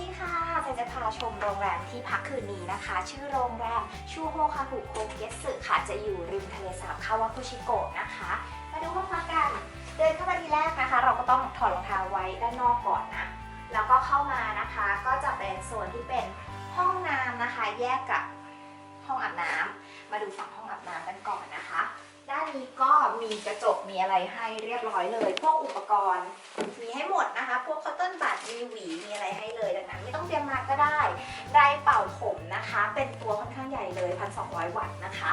ดีค่ะเจนจะพาชมโรงแรมที่พักคืนนี้นะคะ ชื่อโรงแรมชูโฮคาคุโคเกสสึค่ะ จะอยู่ริมทะเลสาบคาวาคุชิโกะนะคะ มาดูห้องพักกัน เดินเข้ามาทีแรกนะคะ เราก็ต้องถอดรองเท้าไว้ด้านนอกก่อนนะ แล้วก็เข้ามานะคะ ก็จะเป็นโซนที่เป็นห้องน้ำนะคะ แยกกับห้องอาบน้ำ มาดูฝั่งห้องอาบน้ำกันก่อนนะคะ ด้านนี้ก็มีกระจกมีอะไรให้เรียบร้อยเลย พวกอุปกรณ์มีให้หมดนะคะ พวกคอตตอนบัดมีหวี มีอะไรให้ เตรียมมาก็ได้ไดร์เป่าผมนะคะ เป็นตัวค่อนข้างใหญ่เลย 1,200 วัตต์นะคะ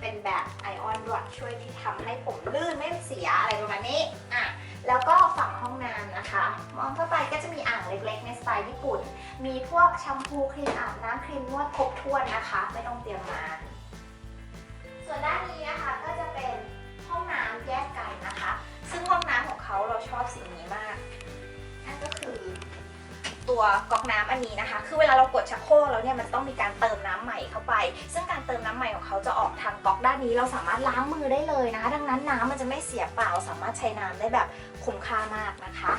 เป็นแบบไอออนดอทช่วยที่ทำให้ผมลื่นไม่เสียอะไรประมาณนี้อะแล้วก็ฝั่งห้องน้ำนะคะ มองเข้าไปก็จะมีอ่างเล็กๆ ในสไตล์ญี่ปุ่น มีพวกแชมพูครีมอาบน้ำครีมนวดครบถ้วนนะคะ ไม่ต้องเตรียมมาส่วนด้านนี้นะคะก็จะเป็นห้องน้ำแยกกันนะคะ ซึ่งห้องน้ำของเขาเราชอบสิ่งนี้มาก ตัวก๊อกน้ำอันนี้นะคะ คือเวลาเรากดชักโครกแล้วเนี่ยมันต้องมีการเติมน้ำใหม่เข้าไป ซึ่งการเติมน้ำใหม่ของเขาจะออกทางก๊อกด้านนี้ เราสามารถล้างมือได้เลยนะคะ ดังนั้นน้ำมันจะไม่เสียเปล่า สามารถใช้น้ำได้แบบคุ้มค่ามากนะคะ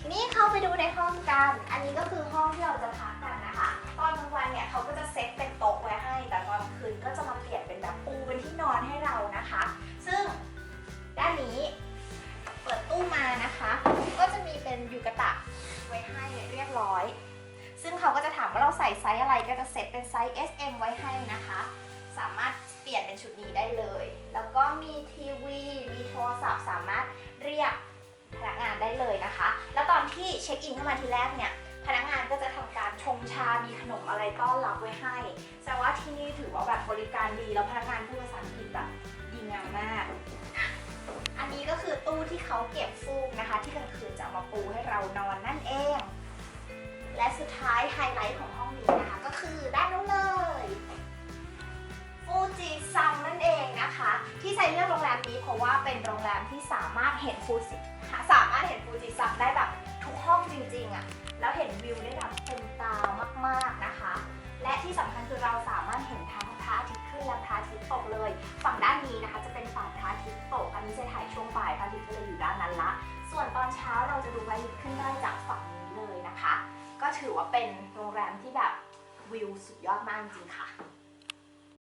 ทีนี้เข้าไปดูในห้องกัน อันนี้ก็คือห้องที่เราจะพักกันนะคะ ตอนกลางวันเนี่ยเขาก็จะเซ็ตเป็นโต๊ะไว้ให้ แต่ตอนคืนก็จะมาเปลี่ยนเป็นแบบปูเป็นที่นอนให้เรานะคะ ซึ่งด้านนี้เปิดตู้มานะคะ ก็จะมีเป็นยูกะตะ ว้ให้เรียบร้อย ซึ่งเขาก็จะถามว่าเราใส่ไซส์อะไรก็จะเซตเป็นไซส์ S M ไว้ให้นะคะ สามารถเปลี่ยนเป็นชุดนี้ได้เลย แล้วก็มีทีวีมีโทรศัพท์สามารถเรียกพนักงานได้เลยนะคะ แล้วตอนที่เช็คอินเข้ามาทีแรกเนี่ยพนักงานก็จะทำการชงชา มีขนมอะไรต้อนรับไว้ให้แสดงว่าที่นี่ถือว่าแบบบริการดี แล้วพนักงานพูดภาษาอังกฤษแบบดีงามมาก นี้ก็คือตู้ที่เขาเก็บฟูกนะคะ ที่กลางคืนจะเอามาปูให้เรานอนนั่นเอง และสุดท้ายไฮไลท์ของห้องนี้นะคะ ก็คือด้านนู้นเลยฟูจิซังนั่นเองนะคะ ที่ใช้เลือกโรงแรมนี้เพราะว่าเป็นโรงแรมที่สามารถเห็นฟูจิสามารถเห็นฟูจิซังได้แบบทุกห้องจริงๆอะ่ะแล้วเห็นวิวได้แบบเต็ม ช้าเราจะดูพระอาทิตย์ขึ้นได้จากฝั่งนี้เลยนะคะ ก็ถือว่าเป็นโรงแรมที่แบบวิวสุดยอดมากจริงๆค่ะ